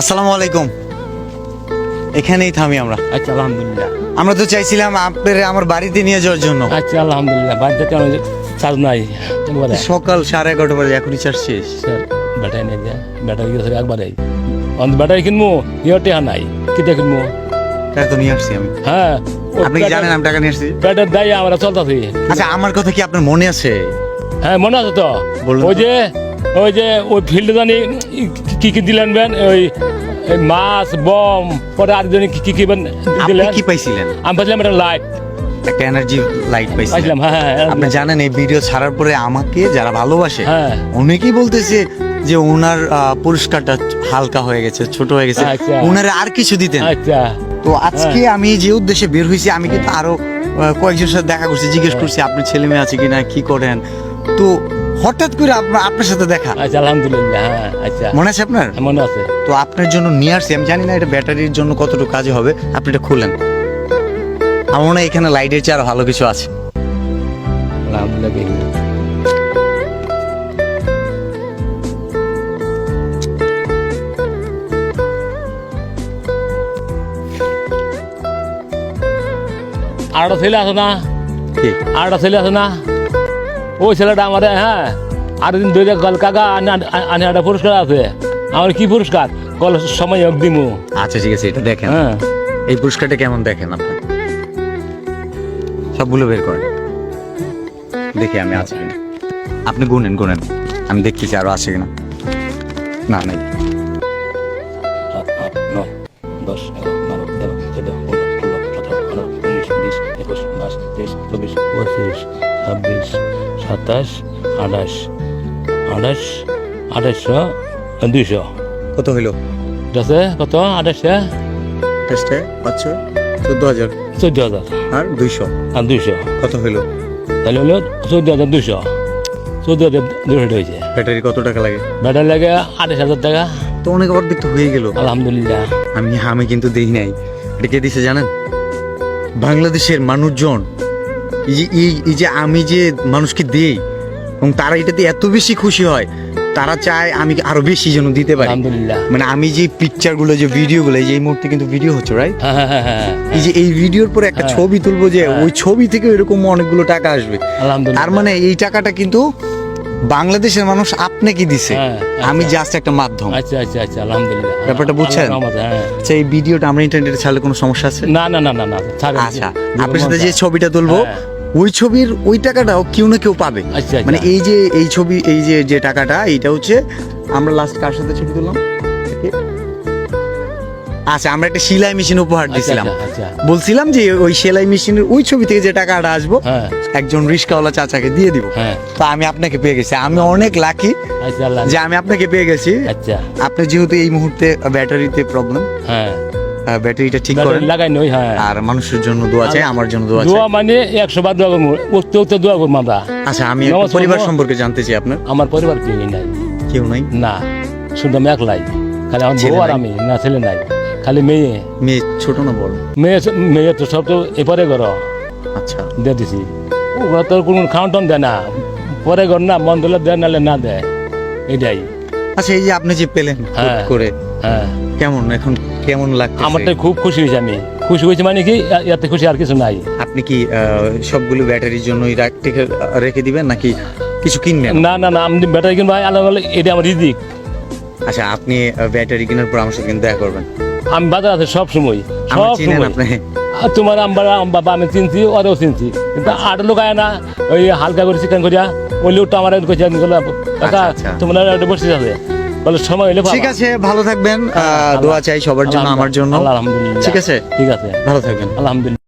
আসসালামু আলাইকুম। এখানেই থামি আমরা। আচ্ছা আলহামদুলিল্লাহ। আমরা তো চাইছিলাম আপনার আমার বাড়িতে নিয়ে যাওয়ার জন্য। আচ্ছা আলহামদুলিল্লাহ। বাড়িতে কেন চার্জ নাই। সকাল সাড়ে এগারোটা বাজে এখন রিচার্জ শেষ। স্যার ব্যাটারি নেই যে। ব্যাটারি গেছে একবারে। অন্ত ব্যাটারি কিনবো ইয়টে নাই। কিতে কিনবো টাকা তো নিয়ে আসছি আমি। হ্যাঁ। আপনি কি জানেন আমি টাকা নিয়ে আসছি? ব্যাটার দায় আমরা চলতেছি। আচ্ছা আমার কথা কি আপনার মনে আছে? হ্যাঁ মনে আছে তো। ওই যে ওই যে ওই ফিল্ডে জানি কি কি দিলেন বেন ওই মাছ বম পরে আর জানি কি কি বেন দিলেন? কি পাইছিলেন? আমি পাইছিলাম একটা লাইট একটা এনার্জি লাইট পাইছিলাম হ্যাঁ হ্যাঁ আপনি জানেন এই ভিডিও ছাড়ার পরে আমাকে যারা ভালোবাসে হ্যাঁ। অনেকেই বলতেছে যে ওনার পুরস্কারটা হালকা হয়ে গেছে ছোট হয়ে গেছে। আচ্ছা। ওনারে আর কিছু দিতেন আচ্ছা। তো আজকে আমি যে উদ্দেশ্যে বের হয়েছি আমি কিন্তু আরও কয়েকজনের সাথে দেখা করছি জিজ্ঞেস করছি আপনার ছেলে মেয়ে আছে কিনা? কি করেন? তো হঠাৎ করে আপনার সাথে দেখা। আচ্ছা আলহামদুলিল্লাহ হ্যাঁ আচ্ছা। মনে আছে আপনার? মনে আছে। তো আপনার জন্য নিয়ে আসছি আমি জানি না এটা ব্যাটারির জন্য কতটুকু কাজে হবে আপনি এটা খুলেন। আমার মনে হয় এখানে লাইটের চেয়ে আরও ভালো কিছু আছে। আলহামদুলিল্লাহ। আরেকটা ছেলে আছে না? আরেকটা ছেলে আছে না? ওই ছেলেটা আমাদের হ্যাঁ আর দিন দুই গল কাকা আনে আনে একটা পুরস্কার আছে আমার কি পুরস্কার কল সময় হোক দিমু আচ্ছা ঠিক আছে এটা দেখেন হ্যাঁ এই পুরস্কারটা কেমন দেখেন আপনি সবগুলো বের করেন দেখি আমি আছি কিনা আপনি গুনেন গুনেন আমি দেখতেছি আরও আছে কিনা না নাই সাত দশ বারো তেরো চোদ্দ পনেরো ষোলো সতেরো আঠারো উনিশ বিশ একুশ বাইশ তেইশ চব্বিশ পঁচিশ ছাব্বিশ সাতাশ আঠাশ। আঠাশ আঠাশশো দুইশো। কত হইল? আছে কত? আঠাশশো টেস্টে পাঁচশো চোদ্দ হাজার। চোদ্দ হাজার। আর দুইশো? আর দুইশো। কত হইল? তাহলে হলো চোদ্দ হাজার দুইশো। চোদ্দ হাজার দুশো হয়েছে। ব্যাটারি কত টাকা লাগে? ব্যাটারি লাগে আঠাশ হাজার টাকা। তো অনেক অর্ধেক তো হয়ে গেল। আলহামদুলিল্লাহ। আমি আমি কিন্তু দেই নাই। এটা কে দিছে জানেন? বাংলাদেশের মানুষজন এই যে আমি যে মানুষকে দেই এবং তারা এটাতে এত বেশি খুশি হয় তারা চায় আমি আরও বেশি যেন দিতে পারি। আলহামদুলিল্লাহ। মানে আমি যে পিকচারগুলো যে ভিডিও গুলো এই যে এই মুহূর্তে কিন্তু ভিডিও হচ্ছে রাইট হ্যাঁ হ্যাঁ হ্যাঁ এই যে এই ভিডিওর পরে একটা। ছবি তুলবো যে। ওই ছবি থেকে এরকম অনেকগুলো টাকা আসবে। আলহামদুলিল্লাহ। তার মানে এই টাকাটা কিন্তু বাংলাদেশের মানুষ আপনি কি দিছে হ্যাঁ, আমি আচ্ছা। জাস্ট একটা মাধ্যম আচ্ছা আচ্ছা আচ্ছা আলহামদুলিল্লাহ ব্যাপারটা বুঝছেন? হ্যাঁ আচ্ছা এই ভিডিওটা আমরা ইন্টারনেটে ছাড়লে কোনো সমস্যা আছে না না না না না আচ্ছা আপনার সাথে যে ছবিটা তুলবো হ্যাঁ। ওই ছবির ওই টাকাটাও কেউ না কেউ পাবে আচ্ছা, আচ্ছা। মানে এই যে এই ছবি এই যে যে টাকাটা এইটা হচ্ছে আমরা লাস্ট কার সাথে ছবি তুললাম? আচ্ছা আমরা একটা সেলাই মেশিন উপহার আচ্ছা, দিয়েছিলাম আচ্ছা, আচ্ছা। বলছিলাম যে ওই সেলাই মেশিনের ওই ছবি থেকে যে টাকাটা আসব হ্যাঁ। একজন রিস্কাওয়ালা চাচাকে দিয়ে দিব। হ্যাঁ। তো আমি আপনাকে পেয়ে গেছি। আমি অনেক লাকি যে আমি আপনাকে পেয়ে গেছি। আচ্ছা। আপনি যেহেতু এই মুহূর্তে ব্যাটারিতে প্রবলেম হ্যাঁ। ব্যাটারিটা ঠিক করেন। লাগাই নই হ্যাঁ। আর মানুষের জন্য দোয়া চাই আমার জন্য দোয়া চাই। দোয়া মানে একশো বার দোয়া করব উঠতে উঠতে দোয়া করব আমরা। আচ্ছা আমি পরিবার সম্পর্কে জানতে চাই আপনার। আমার পরিবার কেউ নাই। কেউ নাই? না শুধু আমি একলাই। খালি আমার বউ আর আমি না ছেলে নাই। খালি মেয়ে? মেয়ে ছোট না বড়? মেয়ে মেয়ে তো সব তো এপারে করো আচ্ছা। দিয়ে দিছি। ওগুলো তোর কোনো খাওয়ান টাউন দেয় না। পরে ঘর না মন দিলে দেয় নাহলে না দেয়। এটাই। আচ্ছা এই যে আপনি যে পেলেন হ্যাঁ। করে হ্যাঁ। কেমন এখন কেমন লাগছে আমারটা খুব খুশি হয়েছে আমি। খুশি হয়েছে মানে কি এতে খুশি আর কিছু নাই। আপনি কি সবগুলো ব্যাটারির জন্য রেখে রেখে দিবেন নাকি কিছু কিনবেন? না না না আমি ব্যাটারি কিনবো আলাদা আলাদা এটা আমার রিজিক। আচ্ছা আপনি ব্যাটারি কেনার পর আমার সাথে কিন্তু দেখা করবেন। আমি বাজার আছে সব সময় সব সময়। তোমার আমার বাবা আমি চিনছি ওরাও চিনছি। কিন্তু আট লোক আয় না ওই হালকা করে চিকেন করিয়া ওই লোকটা আমার কইছে কাকা আচ্ছা। তোমার একটা বসে যাবে বলে সময় হলে ঠিক আছে ভালো থাকবেন। দোয়া চাই সবার জন্য আমার জন্য। আলহামদুলিল্লাহ। ঠিক আছে? ঠিক আছে। ভালো থাকবেন। আলহামদুলিল্লাহ।